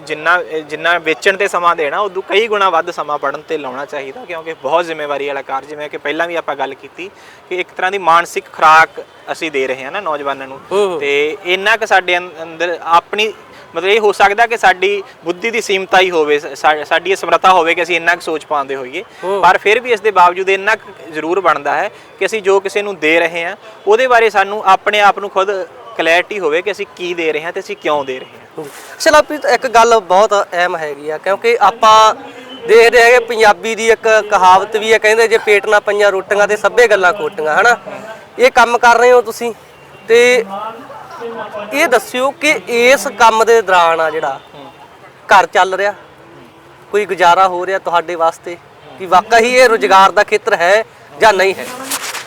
ਜਿੰਨਾ ਜਿੰਨਾ ਵੇਚਣ ਤੇ ਸਮਾਂ ਦੇਣਾ ਉਦੋਂ ਕਈ ਗੁਣਾ ਵੱਧ ਸਮਾਂ ਪੜਨ ਤੇ ਲਾਉਣਾ ਚਾਹੀਦਾ ਕਿਉਂਕਿ ਬਹੁਤ ਜ਼ਿੰਮੇਵਾਰੀ ਵਾਲਾ ਕਾਰਜ ਜਿਵੇਂ ਕਿ ਪਹਿਲਾਂ ਵੀ ਆਪਾਂ ਗੱਲ ਕੀਤੀ ਕਿ ਇੱਕ ਤਰ੍ਹਾਂ ਦੀ ਮਾਨਸਿਕ ਖੁਰਾਕ ਅਸੀਂ ਦੇ ਰਹੇ ਹਾਂ ਨਾ ਨੌਜਵਾਨਾਂ ਨੂੰ। ਤੇ ਇੰਨਾ ਕਿ ਸਾਡੇ ਅੰਦਰ ਆਪਣੀ ਮਤਲਬ ਇਹ ਹੋ ਸਕਦਾ ਕਿ ਸਾਡੀ ਬੁੱਧੀ ਦੀ ਸੀਮਤਾ ਹੀ ਹੋਵੇ ਸਾ- ਸਾਡੀ ਇਹ ਸਮਰੱਥਾ ਹੋਵੇ ਕਿ ਅਸੀਂ ਇੰਨਾ ਕੁ ਸੋਚ ਪਾਉਂਦੇ ਹੋਈਏ। ਪਰ ਫਿਰ ਵੀ ਇਸ ਦੇ ਬਾਵਜੂਦ ਇੰਨਾ ਕੁ ਜ਼ਰੂਰ ਬਣਦਾ ਹੈ ਕਿ ਅਸੀਂ ਜੋ ਕਿਸੇ ਨੂੰ ਦੇ ਰਹੇ ਹਾਂ ਉਹਦੇ ਬਾਰੇ ਸਾਨੂੰ ਆਪਣੇ ਆਪ ਨੂੰ ਖੁਦ ਕਲੈਰਿਟੀ ਹੋਵੇ ਕਿ ਅਸੀਂ ਕੀ ਦੇ ਰਹੇ ਹਾਂ ਤੇ ਅਸੀਂ ਕਿਉਂ ਦੇ ਰਹੇ ਹਾਂ। ਸ਼ਲਾਪ੍ਰੀਤ ਇੱਕ ਗੱਲ ਬਹੁਤ ਅਹਿਮ ਹੈਗੀ ਆ ਕਿਉਂਕਿ ਆਪਾਂ ਦੇਖਦੇ ਹੈਗੇ ਪੰਜਾਬੀ ਦੀ ਇੱਕ ਕਹਾਵਤ ਵੀ ਹੈ ਕਹਿੰਦੇ ਜੇ ਪੇਟ ਨਾ ਪਈਆਂ ਰੋਟੀਆਂ ਤੇ ਸਭੇ ਗੱਲਾਂ ਖੋਟੀਆਂ ਹਨਾ? ਇਹ ਕੰਮ ਕਰ ਰਹੇ ਹੋ ਤੁਸੀਂ? ਤੇ ਇਹ ਦੱਸਿਓ ਕਿ ਇਸ ਕੰਮ ਦੇ ਦੌਰਾਨ ਆ ਜਿਹੜਾ ਘਰ ਚੱਲ ਰਿਹਾ। ਕੋਈ ਗੁਜ਼ਾਰਾ ਹੋ ਰਿਹਾ ਤੁਹਾਡੇ ਵਾਸਤੇ ਕਿ ਵਾਕਈ ਇਹ ਰੋਜ਼ਗਾਰ ਦਾ ਖੇਤਰ ਹੈ ਜਾਂ ਨਹੀਂ ਹੈ?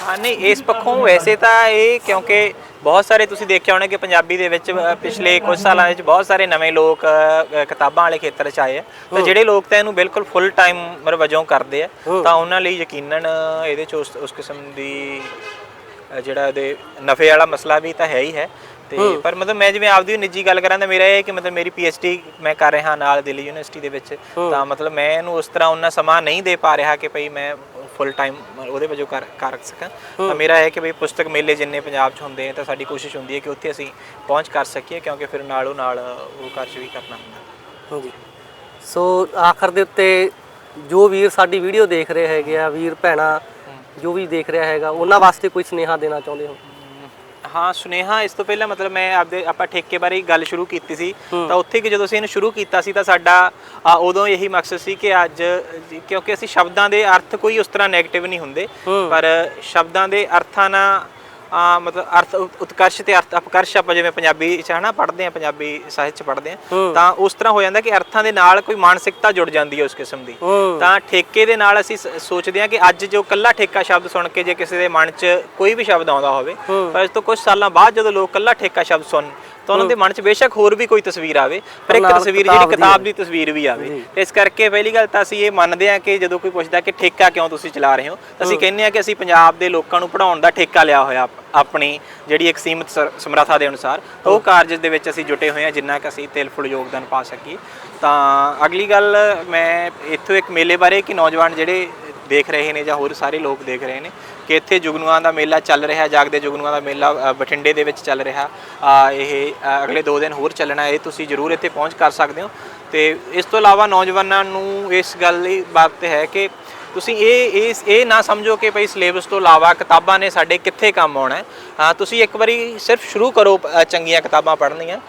ਹਾਂ ਨਹੀਂ ਇਸ ਪੱਖੋਂ ਵੈਸੇ ਤਾਂ ਇਹ ਕਿਉਂਕਿ ਬਹੁਤ ਸਾਰੇ ਤੁਸੀਂ ਦੇਖਿਆ ਹੋਣਾ ਕਿ ਪੰਜਾਬੀ ਦੇ ਵਿੱਚ ਪਿਛਲੇ ਕੁਝ ਸਾਲਾਂ ਵਿੱਚ ਬਹੁਤ ਸਾਰੇ ਨਵੇਂ ਲੋਕ ਕਿਤਾਬਾਂ ਵਾਲੇ ਖੇਤਰ 'ਚ ਆਏ ਆ। ਤਾਂ ਜਿਹੜੇ ਲੋਕ ਤਾਂ ਇਹਨੂੰ ਬਿਲਕੁਲ ਫੁੱਲ ਟਾਈਮ ਵਜੋਂ ਕਰਦੇ ਆ ਤਾਂ ਉਹਨਾਂ ਲਈ ਯਕੀਨਨ ਇਹਦੇ 'ਚ ਉਸ ਕਿਸਮ ਦੀ ਜਿਹੜਾ ਇਹਦੇ ਨਫੇ ਵਾਲਾ ਮਸਲਾ ਵੀ ਤਾਂ ਹੈ ਹੀ ਹੈ। ਤੇ ਪਰ ਮਤਲਬ ਮੈਂ ਜਿਵੇਂ ਆਪਦੀ ਨਿੱਜੀ ਗੱਲ ਕਰਾਂ ਤਾਂ ਮੇਰਾ ਇਹ ਹੈ ਕਿ ਮਤਲਬ ਮੇਰੀ ਡੀ ਮੈਂ ਕਰ ਰਿਹਾ ਨਾਲ ਦਿੱਲੀ ਯੂਨੀਵਰਸਿਟੀ ਦੇ ਵਿੱਚ। ਤਾਂ ਮਤਲਬ ਮੈਂ ਇਹਨੂੰ ਉਸ ਤਰ੍ਹਾਂ ਉਹਨਾਂ ਸਮਾਂ ਨਹੀਂ ਦੇ ਪਾ ਰਿਹਾ ਕਿ ਭਈ ਮੈਂ ਫੁੱਲ ਟਾਈਮ ਉਹਦੇ ਵਜੋਂ ਕਰ ਕਰ ਸਕਾਂ। ਤਾਂ ਮੇਰਾ ਇਹ ਹੈ ਕਿ ਭਈ ਪੁਸਤਕ ਮੇਲੇ ਜਿੰਨੇ ਪੰਜਾਬ 'ਚ ਹੁੰਦੇ ਆ ਤਾਂ ਸਾਡੀ ਕੋਸ਼ਿਸ਼ ਹੁੰਦੀ ਹੈ ਕਿ ਉੱਥੇ ਅਸੀਂ ਪਹੁੰਚ ਕਰ ਸਕੀਏ ਕਿਉਂਕਿ ਫਿਰ ਨਾਲੋਂ ਨਾਲ ਉਹ ਕਾਰਜ ਵੀ ਕਰਨਾ ਹੁੰਦਾ। ਹਾਂਜੀ। ਸੋ ਆਖਰ ਦੇ ਉੱਤੇ ਜੋ ਵੀਰ ਸਾਡੀ ਵੀਡੀਓ ਦੇਖ ਰਹੇ ਹੈਗੇ ਆ ਵੀਰ ਭੈਣਾ ਜੋ ਵੀ ਦੇਖ ਰਿਹਾ ਹੈਗਾ ਉਹਨਾਂ ਵਾਸਤੇ ਕੋਈ ਸੁਨੇਹਾ ਦੇਣਾ ਚਾਹੁੰਦੇ ਹੋ? ਹਾਂ ਸੁਨੇਹਾ ਇਸ ਤੋਂ ਪਹਿਲਾਂ ਮਤਲਬ ਮੈਂ ਆਪਦੇ ਆਪਾਂ ਠੇਕੇ ਬਾਰੇ ਗੱਲ ਸ਼ੁਰੂ ਕੀਤੀ ਸੀ। ਤਾਂ ਉੱਥੇ ਕਿ ਜਦੋਂ ਅਸੀਂ ਇਹਨੂੰ ਸ਼ੁਰੂ ਕੀਤਾ ਸੀ ਤਾਂ ਸਾਡਾ ਆ, ਉਦੋਂ ਇਹੀ ਮਕਸਦ ਸੀ ਕਿ ਅੱਜ ਜੀ, ਕਿਉਂਕਿ ਅਸੀਂ ਸ਼ਬਦਾਂ ਦੇ ਅਰਥ ਕੋਈ ਉਸ ਤਰ੍ਹਾਂ 네ਗੇਟਿਵ ਨਹੀਂ ਹੁੰਦੇ। ਪਰ ਸ਼ਬਦਾਂ ਦੇ ਅਰਥਾਂ ਨਾਲ ਮਤਲਬ ਅਰਥ ਉਤ- ਉਤਕਰਸ਼ ਤੇ ਅਰਥ ਅਪਕਰਸ਼ ਆਪਾਂ ਜਿਵੇਂ ਪੰਜਾਬੀ ਚ ਹਨਾ ਪੜ੍ਹਦੇ ਆ ਪੰਜਾਬੀ ਸਾਹਿਤ ਚ ਪੜ੍ਹਦੇ ਆ ਤਾਂ ਉਸ ਤਰ੍ਹਾਂ ਹੋ ਜਾਂਦਾ ਕਿ ਅਰਥਾਂ ਦੇ ਨਾਲ ਕੋਈ ਮਾਨਸਿਕਤਾ ਜੁੜ ਜਾਂਦੀ ਹੈ ਉਸ ਕਿਸਮ ਦੀ। ਤਾਂ ਠੇਕੇ ਦੇ ਨਾਲ ਅਸੀਂ ਸੋਚਦੇ ਹਾਂ ਕਿ ਅੱਜ ਜੋ ਕੱਲਾ ਠੇਕਾ ਸ਼ਬਦ ਸੁਣ ਕੇ ਜੇ ਕਿਸੇ ਦੇ ਮਨ 'ਚ ਕੋਈ ਵੀ ਸ਼ਬਦ ਆਉਂਦਾ ਹੋਵੇ ਪਰ ਇਸ ਤੋਂ ਕੁਝ ਸਾਲਾਂ ਬਾਅਦ ਜਦੋਂ ਲੋਕ ਕੱਲਾ ਠੇਕਾ ਸ਼ਬਦ ਸੁਣ ਤਾਂ ਉਹਨਾਂ ਦੇ ਮਨ 'ਚ ਬੇਸ਼ੱਕ ਹੋਰ ਵੀ ਕੋਈ ਤਸਵੀਰ ਆਵੇ ਪਰ ਇੱਕ ਤਸਵੀਰ ਜਿਹੜੀ ਕਿਤਾਬ। ਦੀ ਤਸਵੀਰ ਵੀ ਆਵੇ। ਇਸ ਕਰਕੇ ਪਹਿਲੀ ਗੱਲ ਤਾਂ ਅਸੀਂ ਇਹ ਮੰਨਦੇ ਹਾਂ ਕਿ ਜਦੋਂ ਕੋਈ ਪੁੱਛਦਾ ਕਿ ਠੇਕਾ ਕਿਉਂ ਤੁਸੀਂ ਚਲਾ ਰਹੇ ਹੋ ਤਾਂ ਅਸੀਂ ਕਹਿੰਦੇ ਹਾਂ ਕਿ ਅਸੀਂ ਪੰਜਾਬ ਦੇ ਲੋਕਾਂ ਨੂੰ ਪੜਾਉਣ ਦਾ ਠੇਕਾ ਲਿਆ ਹੋਇਆ ਆਪ- ਆਪਣੀ ਜਿਹੜੀ ਇੱਕ ਸੀਮਿਤ ਸਮਰੱਥਾ ਦੇ ਅਨੁਸਾਰ। ਉਹ ਕਾਰਜ ਦੇ ਵਿੱਚ ਅਸੀਂ ਜੁਟੇ ਹੋਏ ਹਾਂ ਜਿੰਨਾ ਕਿ ਅਸੀਂ ਤਿਲ ਫੁੱਲ ਯੋਗਦਾਨ ਪਾ ਸਕੀਏ। ਤਾਂ ਅਗਲੀ ਗੱਲ ਮੈਂ ਇੱਥੋਂ ਇੱਕ ਮੇਲੇ ਬਾਰੇ ਕਿ ਨੌਜਵਾਨ ਜਿਹੜੇ ਦੇਖ ਰਹੇ ਨੇ ਜਾਂ ਹੋਰ ਸਾਰੇ ਲੋਕ ਦੇਖ ਰਹੇ ਨੇ ਕਿ ਇੱਥੇ ਜੁਗਨੂਆਂ ਦਾ ਮੇਲਾ ਚੱਲ ਰਿਹਾ, ਜਾਗਦੇ ਜੁਗਨੂਆਂ ਦਾ ਮੇਲਾ ਬਠਿੰਡੇ ਦੇ ਵਿੱਚ ਚੱਲ ਰਿਹਾ। ਇਹ ਅਗਲੇ 2 ਦਿਨ ਹੋਰ ਚੱਲਣਾ ਹੈ ਤੁਸੀਂ ਜ਼ਰੂਰ ਇੱਥੇ ਪਹੁੰਚ ਕਰ ਸਕਦੇ ਹੋ। ਤੇ ਇਸ ਤੋਂ ਇਲਾਵਾ ਨੌਜਵਾਨਾਂ ਨੂੰ ਇਸ ਗੱਲ ਦੀ ਬਾਬਤ ਹੈ ਕਿ ਤੁਸੀਂ ਇਹ, ਇਸ, ਇਹ ਨਾ ਸਮਝੋ ਕਿ ਭਈ ਸਿਲੇਬਸ ਤੋਂ ਇਲਾਵਾ ਕਿਤਾਬਾਂ ਨੇ ਸਾਡੇ ਕਿੱਥੇ ਕੰਮ ਆਉਣਾ ਹੈ। ਤੁਸੀਂ ਇੱਕ ਵਾਰੀ ਸਿਰਫ ਸ਼ੁਰੂ ਕਰੋ ਚੰਗੀਆਂ ਕਿਤਾਬਾਂ ਪੜ੍ਹਨੀਆਂ।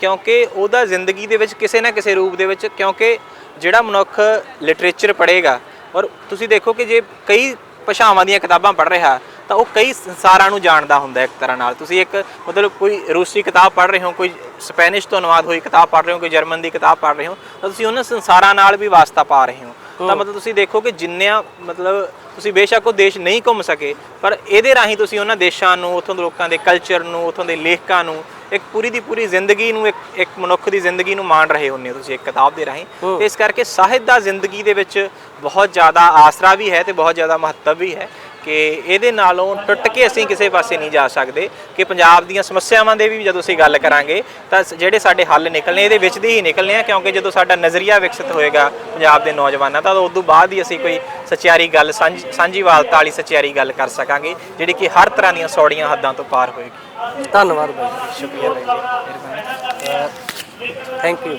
ਕਿਉਂਕਿ ਉਹਦਾ ਜ਼ਿੰਦਗੀ ਦੇ ਵਿੱਚ ਕਿਸੇ ਨਾ ਕਿਸੇ ਰੂਪ ਦੇ ਵਿੱਚ, ਕਿਉਂਕਿ ਜਿਹੜਾ ਮਨੁੱਖ ਲਿਟਰੇਚਰ ਪੜ੍ਹੇਗਾ, ਔਰ ਤੁਸੀਂ ਦੇਖੋ ਕਿ ਜੇ ਕਈ ਭਾਸ਼ਾਵਾਂ ਦੀਆਂ ਕਿਤਾਬਾਂ ਪੜ੍ਹ ਰਿਹਾ, ਤਾਂ ਉਹ ਕਈ ਸੰਸਾਰਾਂ ਨੂੰ ਜਾਣਦਾ ਹੁੰਦਾ ਇੱਕ ਤਰ੍ਹਾਂ ਨਾਲ। ਤੁਸੀਂ ਇੱਕ ਮਤਲਬ ਕੋਈ ਰੂਸੀ ਕਿਤਾਬ ਪੜ੍ਹ ਰਹੇ ਹੋ, ਕੋਈ ਸਪੈਨਿਸ਼ ਤੋਂ ਅਨੁਵਾਦ ਹੋਈ ਕਿਤਾਬ ਪੜ੍ਹ ਰਹੇ ਹੋ, ਕੋਈ ਜਰਮਨ ਦੀ ਕਿਤਾਬ ਪੜ੍ਹ ਰਹੇ ਹੋ, ਤਾਂ ਤੁਸੀਂ ਉਹਨਾਂ ਸੰਸਾਰਾਂ ਨਾਲ ਵੀ ਵਾਸਤਾ ਪਾ ਰਹੇ ਹੋ। ਤਾਂ ਮਤਲਬ ਤੁਸੀਂ ਦੇਖੋ ਕਿ ਜਿੰਨਿਆਂ ਮਤਲਬ ਤੁਸੀਂ ਬੇਸ਼ੱਕ ਉਹ ਦੇਸ਼ ਨਹੀਂ ਘੁੰਮ ਸਕੇ ਪਰ ਇਹਦੇ ਰਾਹੀਂ ਤੁਸੀਂ ਉਹਨਾਂ ਦੇਸ਼ਾਂ ਨੂੰ ਉੱਥੋਂ ਦੇ ਲੋਕਾਂ ਦੇ ਕਲਚਰ ਨੂੰ ਉੱਥੋਂ ਦੇ ਲੇਖਕਾਂ ਨੂੰ ਇੱਕ ਪੂਰੀ ਦੀ ਪੂਰੀ ਜ਼ਿੰਦਗੀ ਨੂੰ ਇੱਕ ਇੱਕ ਮਨੁੱਖ ਦੀ ਜ਼ਿੰਦਗੀ ਨੂੰ ਮਾਣ ਰਹੇ ਹੁੰਦੇ ਹੋ ਤੁਸੀਂ ਇੱਕ ਕਿਤਾਬ ਦੇ ਰਾਹੀਂ। ਇਸ ਕਰਕੇ ਸਾਹਿਤ ਦਾ ਜ਼ਿੰਦਗੀ ਦੇ ਵਿੱਚ ਬਹੁਤ ਜ਼ਿਆਦਾ ਆਸਰਾ ਵੀ ਹੈ ਤੇ ਬਹੁਤ ਜ਼ਿਆਦਾ ਮਹੱਤਵ ਵੀ ਹੈ। ਕਿ ਇਹਦੇ ਨਾਲੋਂ ਟੁੱਟ ਕੇ ਅਸੀਂ ਕਿਸੇ ਪਾਸੇ ਨਹੀਂ ਜਾ ਸਕਦੇ ਕਿ ਪੰਜਾਬ ਦੀਆਂ ਸਮੱਸਿਆਵਾਂ ਦੇ ਵੀ ਜਦੋਂ ਅਸੀਂ ਗੱਲ ਕਰਾਂਗੇ ਤਾਂ ਜਿਹੜੇ ਸਾਡੇ ਹੱਲ ਨਿਕਲਣੇ ਇਹਦੇ ਵਿੱਚ ਦੇ ਹੀ ਨਿਕਲਣੇ ਆ ਕਿਉਂਕਿ ਜਦੋਂ ਸਾਡਾ ਨਜ਼ਰੀਆ ਵਿਕਸਿਤ ਹੋਏਗਾ ਪੰਜਾਬ ਦੇ ਨੌਜਵਾਨਾਂ ਦਾ ਤਾਂ ਉਦੋਂ ਬਾਅਦ ਹੀ ਅਸੀਂ ਕੋਈ ਸੱਚਿਆਰੀ ਗੱਲ ਸਾਂਝ- ਸਾਂਝੀਵਾਲਤਾ ਵਾਲੀ ਸੱਚਿਆਰੀ ਗੱਲ ਕਰ ਸਕਾਂਗੇ ਜਿਹੜੀ ਕਿ ਹਰ ਤਰ੍ਹਾਂ ਦੀਆਂ ਸੌੜੀਆਂ ਹੱਦਾਂ ਤੋਂ ਪਾਰ ਹੋਏਗੀ। ਧੰਨਵਾਦ ਬਾਈ ਸ਼ੁਕਰੀਆ ਬਾਈ ਜੀ ਮਿਹਰਬਾਨੀ। Thank you